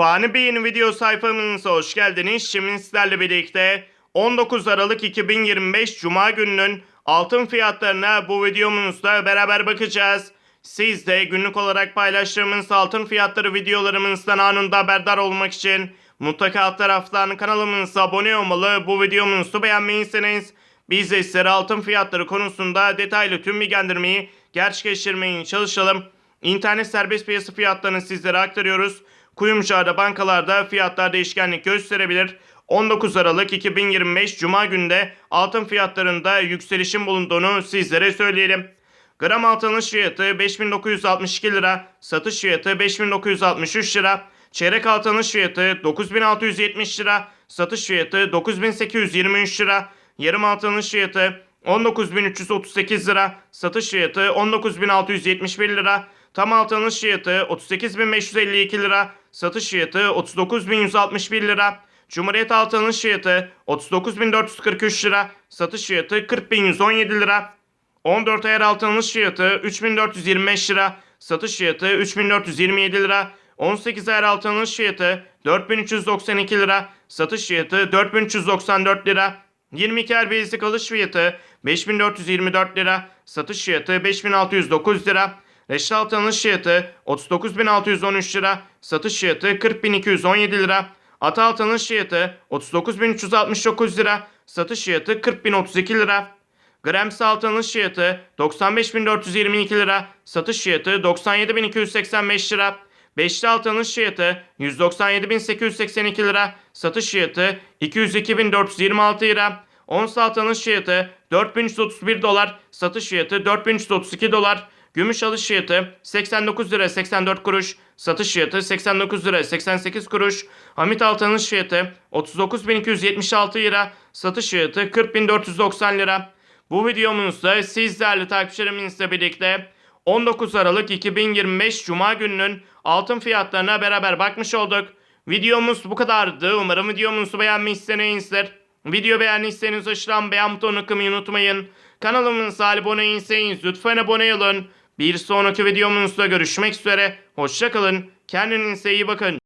Fani Bey'in video sayfamıza hoş geldiniz. Şimdi sizlerle birlikte 19 Aralık 2025 Cuma gününün altın fiyatlarına bu videomuzda beraber bakacağız. Siz de günlük olarak paylaştığımız altın fiyatları videolarımızdan anında haberdar olmak için mutlaka alt taraftan kanalımıza abone olmalı. Bu videomuzu beğenmeyi biz de sizlere altın fiyatları konusunda detaylı tüm bilgilendirmeyi gerçekleştirmeye çalışalım. İnternet serbest piyasa fiyatlarını sizlere aktarıyoruz. Kuyumcularda bankalarda fiyatlar değişkenlik gösterebilir. 19 Aralık 2025 Cuma günde altın fiyatlarında yükselişin bulunduğunu sizlere söyleyelim. Gram altın alış fiyatı 5962 lira, satış fiyatı 5963 lira. Çeyrek altın alış fiyatı 9670 lira, satış fiyatı 9823 lira. Yarım altın alış fiyatı 19.338 lira, satış fiyatı 19.671 lira. Tam altın alış fiyatı 38.552 lira, satış fiyatı 39.161 lira. Cumhuriyet altın alış fiyatı 39.443 lira, satış fiyatı 40.117 lira. 14 ayar altın alış fiyatı 3425 lira, satış fiyatı 3427 lira. 18 ayar altın alış fiyatı 4392 lira, satış fiyatı 4394 lira. 22 ayar basic alış fiyatı 5424 lira, satış fiyatı 5609 lira. Reşit altın alış fiyatı 39613 lira, satış fiyatı 40217 lira. Ata altın alış fiyatı 39369 lira, satış fiyatı 40032 lira. Grams altın alış fiyatı 95.422 lira, satış fiyatı 97.285 lira. Beşli altın alış fiyatı 197.882 lira, satış fiyatı 202.426 lira. Ons altın alış fiyatı 4331 dolar, satış fiyatı 4332 dolar. Gümüş alış fiyatı 89 lira 84 kuruş, satış fiyatı 89 lira 88 kuruş. Hamit altın alış fiyatı 39.276 lira, satış fiyatı 40.490 lira. Bu videomuzda siz değerli takipçilerimizle birlikte 19 Aralık 2025 Cuma gününün altın fiyatlarına beraber bakmış olduk. Videomuz bu kadardı. Umarım videomuzu beğenmişsinizdir. Video beğendiyseniz aşağıdan beğen butonuna kılmayı unutmayın. Kanalımıza abone değilseniz lütfen abone olun. Bir sonraki videomuzda görüşmek üzere. Hoşçakalın. Kendinize iyi bakın.